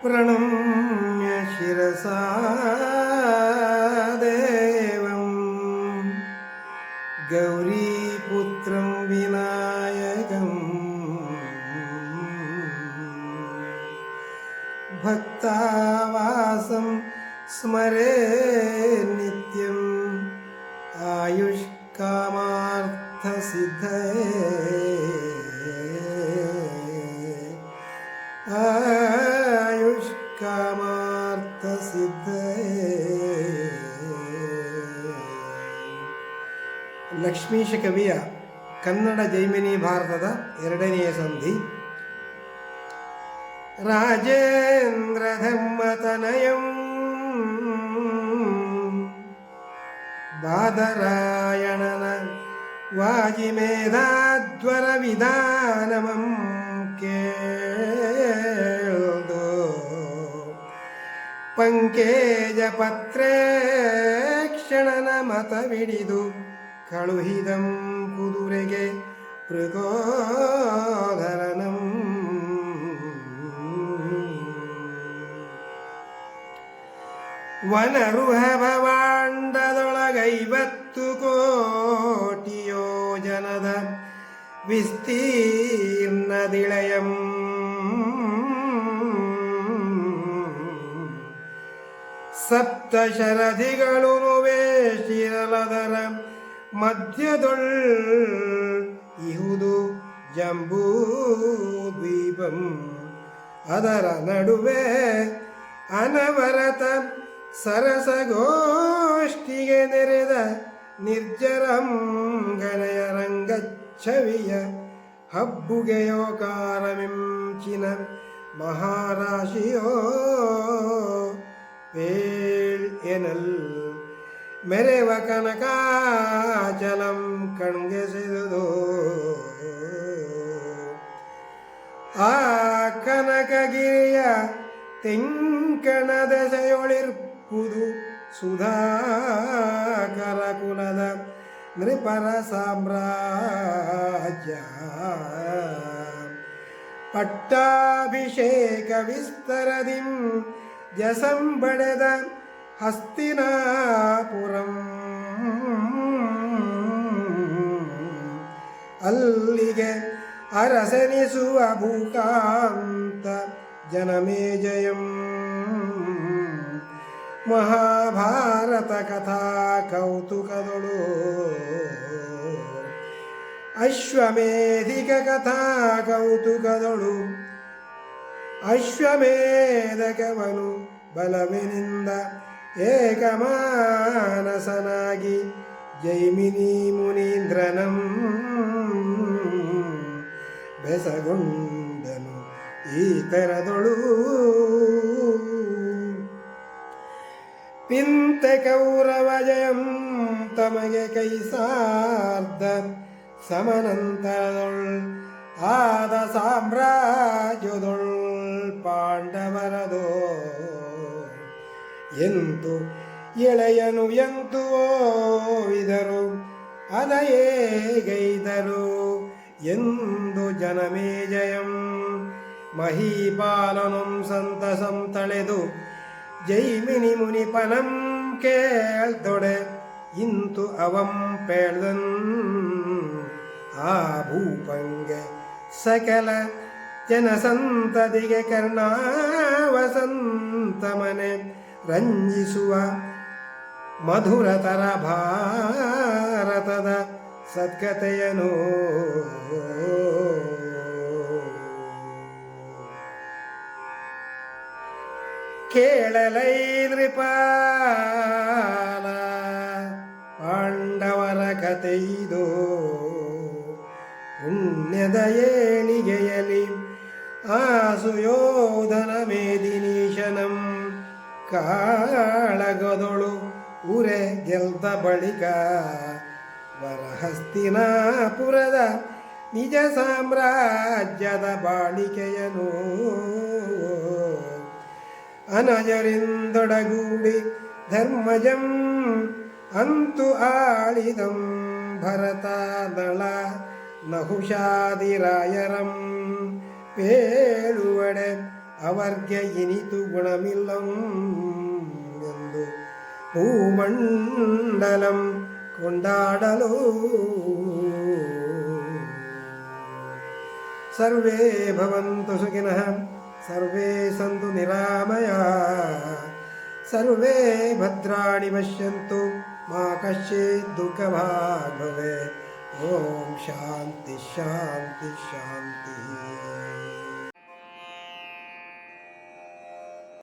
പ്രണമ്യ ശിരസാദേവം ഗൗരീപുത്രം വിനായകം ഭക്താവാസം സ്മരേ നിത്യം ആയുഷ്കാമാർത്ഥസിദ്ധേ ആ ಆಯುಷ್ಕಾಮಾರ್ಥಸಿದ್ಧಯೇ ಲಕ್ಷ್ಮೀಶ ಕವಿಯ ಕನ್ನಡ ಜೈಮಿನಿ ಭಾರತದ ಎರಡನೆಯ ಸಂಧಿ ರಾಜೇಂದ್ರ ಧರ್ಮತನಯಂ ಬಾದರಾಯಣನ ವಾಜಿಮೇಧಾಧ್ವರ ವಿಧಾನಮಂ ಪಂಕೇಜ ಪತ್ರೇಕ್ಷಣನ ಮತವಿಡಿದು ಕಳುಹಿದಂ ಕುದುರೆಗೆ ಮೃಗೋಧರನಂ ವನರುಹ ಭವಾಂಡದೊಳಗೈವತ್ತು ಜನದ ವಿಸ್ತೀರ್ಣದಿಳಯಂ ಸಪ್ತ ಶರದಿಗಳು ಮಧ್ಯದೊಳ್ ಇಹುದು ಜಂಬೂ ದ್ವೀಪಂ. ಅದರ ನಡುವೆ ಅನವರತ ಸರಸಗೋಷ್ಠಿಗೆ ನೆರೆದ ನಿರ್ಜರಂ ಗಣಯ ರಂಗಚ್ಛವಿಯ ಹಬ್ಬುಗೆಯೋಕಾರಮಿಂಚಿನ ಮಹಾರಾಶಿಯೋ ಪೇಳ್ ಎನಲ್ ಮೆರೆವ ಕನಕಾಚಲಂ ಕಣ್ಗೆಸೆದುದು ಆ ಕನಕಗಿರಿಯ ತೆಂಕಣ ದೆಸೆಯೊಳಿರ್ಪುದು ಸುಧಾಕರ ಕುಲದ ನೃಪರ ಸಾಮ್ರಾಜ್ಯ. ಪಟ್ಟಾಭಿಷೇಕ ವಿಸ್ತರದಿಂ ಜಸಂಬಡೆದ ಹಸ್ತಿನಾಪುರಂ. ಅಲ್ಲಿಗೆ ಅರಸನಿಸುವ ಭೂಕಾಂತ ಜನಮೇಜಯಂ ಮಹಾಭಾರತ ಕಥಾ ಕೌತುಕದೊಳು. ಅಶ್ವಮೇಧಿಕ ಕಥಾ ಕೌತುಕದೊಳು. ಅಶ್ವಮೇಧಕವನು ಬಲವಿನಿಂದ ಏಕಮಾನಸನಾಗಿ ಜೈಮಿನಿ ಮುನೀಂದ್ರನಂ. ಬೆಸಗೊಂಡನು ಈತನದೊಳು ಪಿಂತೆ ಕೌರವ ಜಯಂ ತಮಗೆ ಕೈಸಾರ್ಧ ಸಮನಂತರದೊಳ್ ಆದ ಸಾಮ್ರಾಜ್ಯದೊಳ್ ಪಾಂಡವರದೋ ಎಂತು ಎಳೆಯನು ಎಂತು ಓವಿದರು ಅದಯೇಗೈದರು ಎಂದು ಜನಮೇಜಯಂ ಮಹೀಪಾಲನಂ ಸಂತಸಂ ತಳೆದು ಜೈಮಿನಿ ಮುನಿಪನಂ ಕೇಳ್ತೊಡೆ. ಇಂತು ಅವಂ ಪೇಳ್ದನ್ ಆ ಭೂಪಂಗೆ ಸಕಲ ಜನಸಂತದಿಗೆ ಕರ್ಣಾವಸಂತ ಮನೆ ರಂಜಿಸುವ ಮಧುರತರ ಭಾರತದ ಸದ್ಗತೆಯನು ಕೇಳಲೈ ನೃಪಾಲ ಪಾಂಡವರ ಕಥೆಯಿದು ಪುಣ್ಯದ ಏಣಿಗೆಯಲಿ ಆ ಸುಯೋಧನ ಮೇದಿನೀಶನಂ. ಕಾಳಗದೊಳು ಉರೆ ಗೆಲ್ದ ಬಳಿಕ ವರಹಸ್ತಿನಾಪುರದ ನಿಜ ಸಾಮ್ರಾಜ್ಯದ ಬಾಳಿಕೆಯನು. ಅನಜರಿಂದೊಡಗೂಡಿ ಧರ್ಮಜಂ ಅಂತು ಆಳಿದಂ ಭರತಾದಳ ನಹುಷಾದಿರಾಯರಂ. ಪೇಳುವಡೆ அவர்க இனிது குணமில்லம் என்று பூமண்டலம் கொண்டாடலோ सर्वे भवन्तु सुखिनः सर्वे सन्तु निरामया सर्वे भद्राणि पश्यन्तु मा कश्चित् दुःखभाग् भवेत् ॐ शान्ति शान्ति शान्तिः